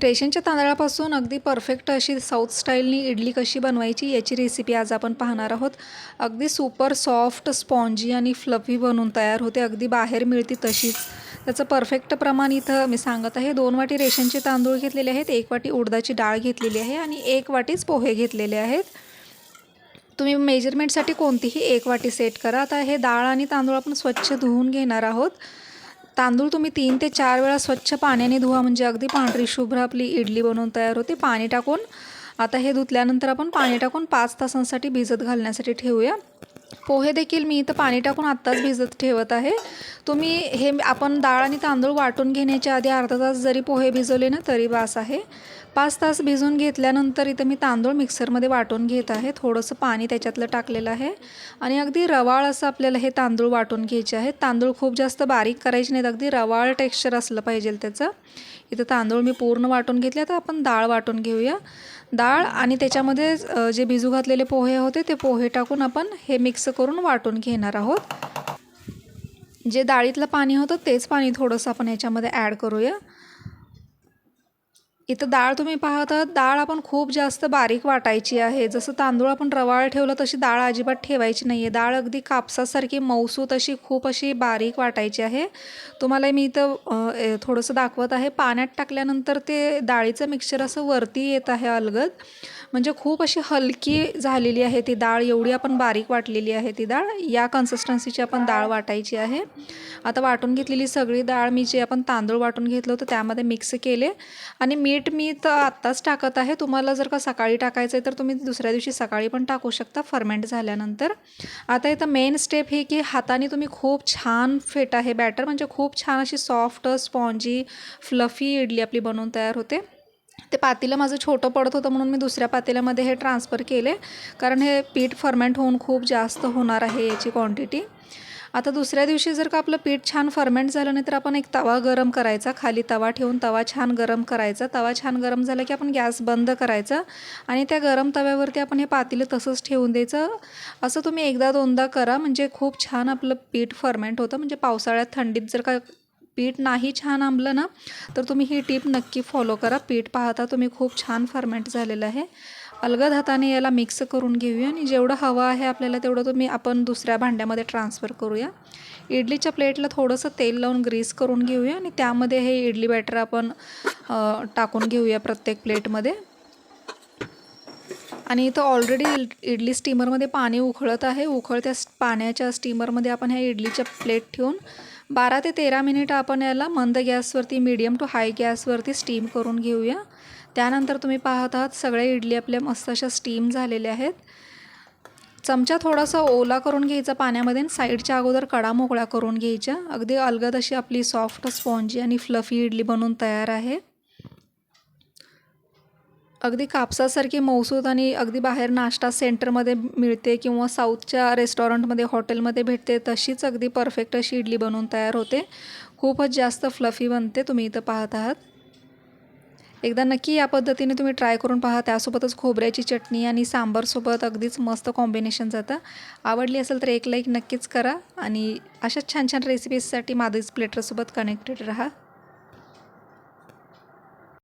रेशनच्या तांदळापासून अगदी परफेक्ट अशी साऊथ स्टाईलनी इडली कशी बनवायची याची रेसिपी आज आपण पाहणार आहोत. अगदी सुपर सॉफ्ट स्पॉन्जी आणि फ्लफी बनवून तयार होते. अगदी बाहेर मिळते तशीच. त्याचं परफेक्ट प्रमाण इथं मी सांगत आहे. दोन वाटी रेशनचे तांदूळ घेतलेले आहेत. एक वाटी उडदाची डाळ घेतलेली आहे आणि एक वाटीच पोहे घेतलेले आहेत. तुम्ही मेजरमेंटसाठी कोणतीही एक वाटी सेट करा. आता हे डाळ आणि तांदूळ आपण स्वच्छ धुवून घेणार आहोत. तांदूळ तुम्ही तीन ते चार वेळा स्वच्छ पाण्याने धुवा म्हणजे अगदी पांढरी शुभ्र आपली इडली बनवून तयार होते. पाणी टाकून आता हे धुतल्यानंतर आपण पाणी टाकून पाच तासांसाठी भिजत घालण्यासाठी ठेवूया. पोहे देखील मी इथं पाणी टाकून आत्ताच भिजत ठेवत आहे. तुम्ही हे आपण डाळ आणि तांदूळ वाटून घेण्याच्या आधी अर्धा तास जरी पोहे भिजवले ना तरी बास आहे. पाच तास भिजून घेतल्यानंतर इथं मी तांदूळ मिक्सरमध्ये वाटून घेत आहे. थोडंसं पाणी त्याच्यातलं टाकलेलं आहे. आणि अगदी रवाळ असं आपल्याला हे तांदूळ वाटून घ्यायचे आहेत तांदूळ खूप जास्त बारीक करायचे नाहीत. अगदी रवाळ टेक्स्चर असलं पाहिजे त्याचं. इथं तांदूळ मी पूर्ण वाटून घेतले. तर आपण डाळ वाटून घेऊया. डाळ आणि त्याच्यामध्ये जे भिजू घातलेले पोहे होते ते पोहे टाकून आपण हे मिक्स करून वाटून घेणार आहोत. जे डाळीतलं पाणी होतं तेच पाणी थोडंसं आपण याच्यामध्ये ॲड करूया. इथं डाळ तुम्ही पाहत आहात डाळ आपण खूप जास्त बारीक वाटायची आहे. जसं तांदूळ आपण रवाळ ठेवलं तशी डाळ अजिबात ठेवायची नाही आहे डाळ अगदी कापसासारखी मौसूत अशी खूप अशी बारीक वाटायची आहे. तुम्हाला मी इथं थोडंसं दाखवत आहे. पाण्यात टाकल्यानंतर ते डाळीचं मिक्सचर असं वरती येत आहे अलगद. म्हणजे खूप अशी हलकी झालेली आहे ती डाळ एवढी आपण बारीक वाटलेली आहे ती डाळ. या कन्सिस्टन्सीची आपण डाळ वाटायची आहे. आता वाटून घेतलेली सगळी डाळ मी जे आपण तांदूळ वाटून घेतलं होतं त्यामध्ये मिक्स केले. आणि मीठ मी तर आत्ताच टाकत आहे. तुम्हाला जर का सकाळी टाकायचं आहे तर तुम्ही दुसऱ्या दिवशी सकाळी पण टाकू शकता फर्मेंट झाल्यानंतर. आता इथं मेन स्टेप हे की हाताने तुम्ही खूप छान फेट आहे बॅटर म्हणजे खूप छान अशी सॉफ्ट स्पॉन्जी फ्लफी इडली आपली बनवून तयार होते. ते पातेलं माझं छोटं पडत होतं म्हणून मी दुसऱ्या पातेल्यामध्ये हे ट्रान्सफर केले. कारण हे पीठ फर्मेंट होऊन खूप जास्त होणार आहे याची क्वांटिटी. आता दुसऱ्या दिवशी जर का आपलं पीठ छान फर्मेंट झालं नाही तर आपण एक तवा गरम करायचा खाली तवा ठेवून तवा छान गरम करायचा. तवा छान गरम झाला की आपण गॅस बंद करायचा आणि त्या गरम तव्यावरती आपण हे पातेलं तसंच ठेवून द्यायचं. असं तुम्ही एकदा दोनदा करा. म्हणजे खूप छान आपलं पीठ फर्मेंट होतं. म्हणजे पावसाळ्यात थंडीत जर का पीठ नाही छान आंबलं ना तर तुम्ही ही टीप नक्की फॉलो करा. पीठ पाहता तुम्ही खूप छान फर्मेंट झालेलं आहे. अलगद हाताने याला मिक्स करून घेऊया आणि जेवढं हवं आहे आपल्याला तेवढं तुम्ही आपण दुसऱ्या भांड्यामध्ये ट्रान्सफर करूया. इडलीच्या प्लेटला थोडंसं तेल लावून ग्रीस करून घेऊया आणि त्यामध्ये हे इडली बॅटर आपण टाकून घेऊया प्रत्येक प्लेटमध्ये आणि इथं ऑलरेडी इडली स्टीमरमध्ये पाणी उखळत आहे. उकळत्या पाण्याच्या स्टीमरमध्ये आपण ह्या इडलीच्या प्लेट ठेवून बारा ते तेरा मिनिट आपण याला मंद गॅसवरती मीडियम टू हाय गॅसवरती स्टीम करून घेऊया. त्यानंतर तुम्ही पाहत आहात सगळ्या इडली आपल्या मस्त अशा स्टीम झालेल्या आहेत. चमचा थोडासा ओला करून घ्यायचा पाण्यामध्ये आणि साईडच्या अगोदर कडा मोकळा करून घ्यायच्या. अगदी अलगद अशी आपली सॉफ्ट स्पॉन्जी आणि फ्लफी इडली बनवून तयार आहे. अगदी कापसासारखी मौसूद आणि अगदी बाहेर नाश्ता सेंटरमध्ये मिळते किंवा साऊथच्या रेस्टॉरंटमध्ये हॉटेलमध्ये भेटते तशीच अगदी परफेक्ट अशी इडली बनवून तयार होते. खूपच जास्त फ्लफी बनते तुम्ही इथं पाहत आहात. एकदा नक्की या पद्धतीने तुम्ही ट्राय करून पहा त्यासोबतच खोबऱ्याची चटणी आणि सांबारसोबत अगदीच मस्त कॉम्बिनेशन जातं. आवडली असेल तर एक लाईक नक्कीच करा आणि अशाच छान छान रेसिपीजसाठी माधवीज प्लेटरसोबत कनेक्टेड राहा.